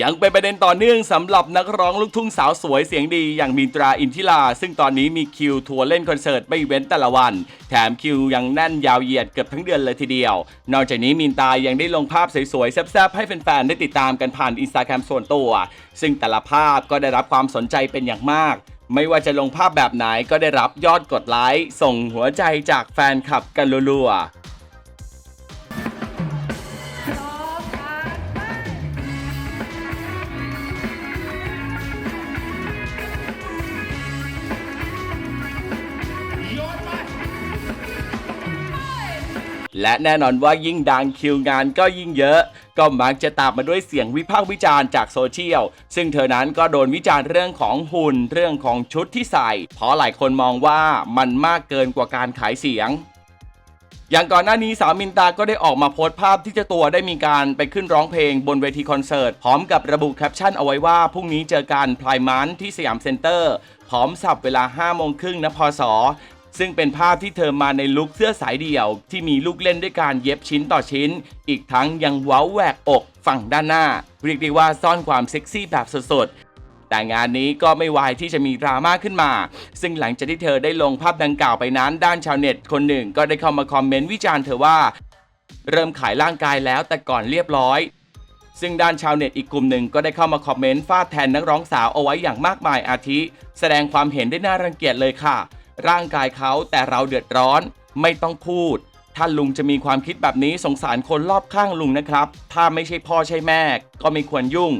ยังเป็นประเด็นต่อเนื่องสำหรับนักร้องลูกทุ่งสาวสวยเสียงดีอย่างมินตราอินทิลาซึ่งตอนนี้มีคิวทัวร์เล่นคอนเสิร์ตไม่เว้นแต่ละวัน แถมคิวยังแน่นยาวเหยียดเกือบทั้งเดือนเลยทีเดียว นอกจากนี้มินตายังได้ลงภาพสวยๆ แซ่บๆ ให้แฟนๆ ได้ติดตามกันผ่านอินสตาแกรมส่วนตัว ซึ่งแต่ละภาพก็ได้รับความสนใจเป็นอย่างมากไม่ว่าจะลงภาพแบบไหนก็ได้รับยอดกดไลค์ส่งหัวใจจากแฟนคลับกันรัวๆ และแน่นอนว่ายิ่งดังคิวงานก็ยิ่งเยอะ ก็มักจะตามมาด้วยเสียงวิพากษ์วิจารณ์จากโซเชียล ซึ่งเธอนั้นก็โดนวิจารณ์เรื่องของหุ่นเรื่องของชุดที่ใส่ เพราะหลายคนมองว่ามันมากเกินกว่าการขายเสียงอย่างก่อนหน้านี้สาวมินตาก็ได้ออกมาโพสต์ภาพที่เจ้าตัวได้มีการไปขึ้นร้องเพลงบนเวทีคอนเสิร์ต พร้อมกับระบุแคปชั่นเอาไว้ว่า พรุ่งนี้เจอกันพลายมันที่สยามเซ็นเตอร์ พร้อมสับเวลา 5 โมงครึ่งนะพอสอ ซึ่งเป็นภาพที่เธอมาในลุคเสื้อสายเดี่ยว ที่มีลูกเล่นด้วยการเย็บชิ้นต่อชิ้น อีกทั้งยังเว้าแหวกอกฝั่งด้านหน้า เรียกได้ว่าซ่อนความเซ็กซี่แบบสดๆ แต่งานนี้ก็ไม่วายที่จะมีดราม่าขึ้นมา ซึ่งหลังจากที่เธอได้ลงภาพดังกล่าวไปนั้นด้านชาวเน็ตคนหนึ่งก็ได้เข้ามาคอมเมนต์วิจารณ์เธอว่า เริ่มขายร่างกายแล้วแต่ก่อนเรียบร้อยซึ่งด้านชาวเน็ตอีกกลุ่มหนึ่งก็ได้เข้ามาคอมเมนต์ฟาดแทนนักร้องสาวเอาไว้อย่างมากมายอาทิ แสดงความเห็นได้น่ารังเกียจเลยค่ะ ร่างกายเขาแต่เราเดือดร้อน ไม่ต้องพูด ถ้าลุงจะมีความคิดแบบนี้สงสารคนรอบข้างลุงนะครับ ถ้าไม่ใช่พ่อใช่แม่ ก็ไม่ควรยุ่ง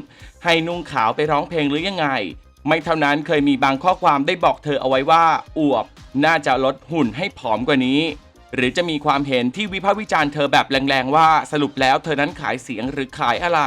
ให้นุ่งขาวไปร้องเพลงหรือยังไง ไม่เท่านั้นเคยมีบางข้อความได้บอกเธอเอาไว้ว่าอวบ น่าจะลดหุ่นให้ผอมกว่านี้ หรือจะมีความเห็นที่วิพากษ์วิจารณ์เธอแบบแรงๆว่าสรุปแล้วเธอนั้นขายเสียงหรือขายอะไร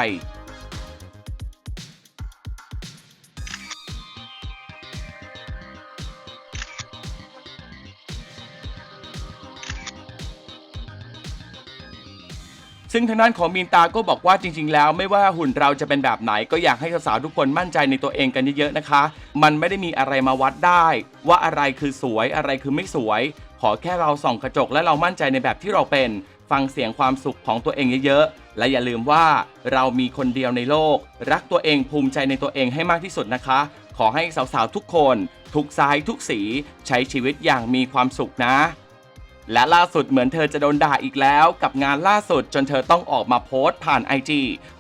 ซึ่งทางด้านของมีนตาก็บอกว่าจริง ๆ แล้วไม่ว่าหุ่นเราจะเป็นแบบไหน ก็อยากให้สาวๆทุกคนมั่นใจในตัวเองกันเยอะๆนะคะ มันไม่ได้มีอะไรมาวัดได้ ว่าอะไรคือสวยอะไรคือไม่สวย ขอแค่เราส่องกระจกและเรามั่นใจในแบบที่เราเป็น ฟังเสียงความสุขของตัวเองเยอะๆและอย่าลืมว่าเรามีคนเดียวในโลก รักตัวเองภูมิใจในตัวเองให้มากที่สุดนะคะ ขอให้สาวๆทุกคน ทุกซ้ายทุกสี ใช้ชีวิตอย่างมีความสุขนะ และล่าสุดเหมือนเธอจะโดนด่าอีกแล้วกับงานล่าสุดจนเธอต้องออกมาโพสต์ผ่าน IG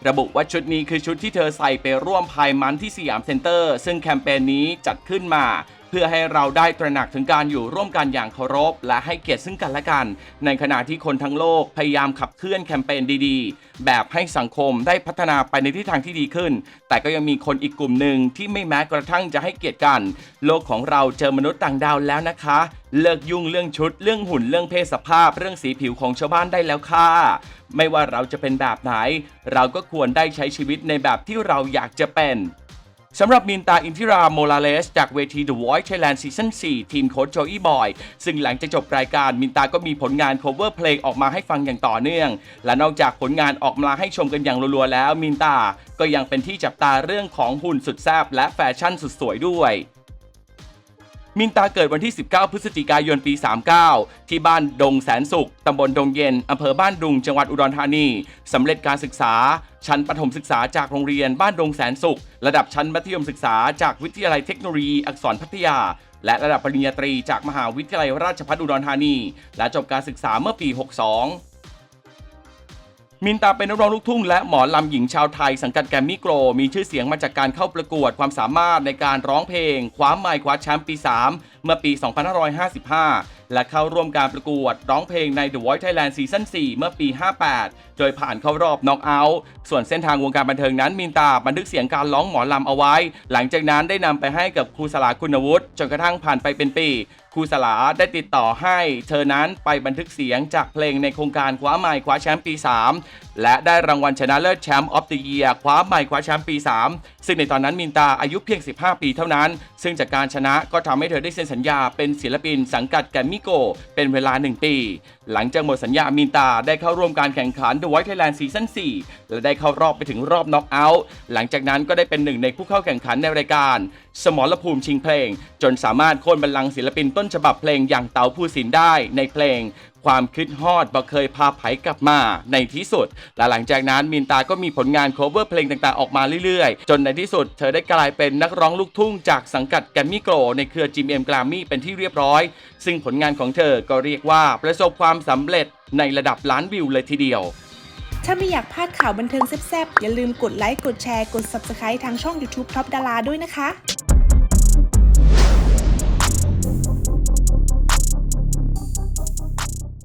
ระบุว่าชุดนี้คือชุดที่เธอใส่ไปร่วมพายมันที่สยามเซ็นเตอร์ ซึ่งแคมเปญนี้จัดขึ้นมา เพื่อให้เราได้ตระหนักถึงการอยู่ร่วมกันอย่างเคารพ และให้เกียรติซึ่งกันและกัน ในขณะที่คนทั้งโลกพยายามขับเคลื่อนแคมเปญดีๆ แบบให้สังคมได้พัฒนาไปในทิศทางที่ดีขึ้น แต่ก็ยังมีคนอีกกลุ่มหนึ่งที่ไม่แม้กระทั่งจะให้เกียรติกัน โลกของเราเจอมนุษย์ต่างดาวแล้วนะคะ เลิกยุ่งเรื่องชุด เรื่องหุ่นเรื่องเพศสภาพ เรื่องสีผิวของชาวบ้านได้แล้วค่ะไม่ว่าเราจะเป็นแบบไหน เราก็ควรได้ใช้ชีวิตในแบบที่เราอยากจะเป็น สำหรับมินตาอินทิราโมลาเลส จากเวที The Voice Thailand Season 4 ทีมโค้ชโจอี้บอย ซึ่งหลังจากจบรายการมินตาก็มีผลงาน cover เพลงออกมาให้ฟังอย่างต่อเนื่อง และนอกจากผลงานออกมาให้ชมกันอย่างรัวๆแล้วมินตาก็ยังเป็นที่จับตาเรื่องของหุ่นสุดแซบและแฟชั่นสุดสวยด้วย มินตาเกิดวันที่ 19 พฤศจิกายนปี 39 ที่บ้านดงแสนสุข ตำบลดงเย็น อำเภอบ้านดุง จังหวัดอุดรธานี สำเร็จการศึกษา ชั้นประถมศึกษาจากโรงเรียนบ้านดงแสนสุข ระดับชั้นมัธยมศึกษาจากวิทยาลัยเทคโนโลยีอักษรพัทยา และระดับปริญญาตรีจากมหาวิทยาลัยราชภัฏอุดรธานี และจบการศึกษาเมื่อปี 62 มินตาเป็นนักร้องลูกทุ่งและหมอลำหญิงชาวไทยสังกัดแกรมมี่โกลมีชื่อเสียงมาจากการเข้าประกวดความสามารถในการร้องเพลง คว้าไมค์คว้าแชมป์ปี 3 เมื่อปี 2555 และเข้าร่วมการประกวดร้องเพลงใน The Voice Thailand Season 4 เมื่อปี 58 โดยผ่านเข้ารอบน็อกเอาท์ส่วนเส้นทางวงการบันเทิงนั้น มินตาบันทึกเสียงการร้องหมอลำเอาไว้ หลังจากนั้นได้นำไปให้กับครูสลาคุณวุฒิจนกระทั่งผ่านไปเป็นปี ครูสลาได้ติดต่อให้เธอนั้นไปบันทึกเสียงจากเพลงในโครงการคว้าไมค์คว้าแชมป์ปี 3 และได้รางวัลชนะเลิศแชมป์ออฟเดอะเยียร์คว้าไมค์คว้าแชมป์ปี 3 ซึ่งในตอนนั้นมินตาอายุเพียง 15 ปีเท่านั้นซึ่งจากการชนะก็ทำให้เธอได้เซ็นสัญญาเป็นศิลปินสังกัดแกรมมี่โก เป็นเวลา 1 ปี หลังจากหมดสัญญามินตาได้เข้าร่วมการแข่งขัน The Voice Thailand Season 4และได้เข้ารอบไปถึงรอบน็อกเอาท์หลังจากนั้นก็ได้เป็นหนึ่งในผู้เข้าแข่งขันในรายการ สมรภูมิชิงเพลง จนสามารถโค่นบัลลังก์ศิลปินต้นฉบับเพลงอย่างเต๋าภูสินได้ในเพลง ความคิดฮอดบ่เคยพาไผกลับมาในที่สุด และหลังจากนั้นมินตาก็มีผลงาน cover เพลงต่างๆออกมาเรื่อยๆ จนในที่สุด เธอได้กลายเป็นนักร้องลูกทุ่งจากสังกัดแกรมมี่โกลในเครือ GMM Grammy เป็นที่เรียบร้อย ซึ่งผลงานของเธอก็เรียกว่าประสบความสำเร็จในระดับล้านวิวเลยทีเดียวถ้าไม่อยากพลาดข่าวบันเทิงแซ่บๆ อย่าลืมกดไลค์ กดแชร์ กด Subscribe ทางช่อง YouTube Top ดาราด้วยนะคะ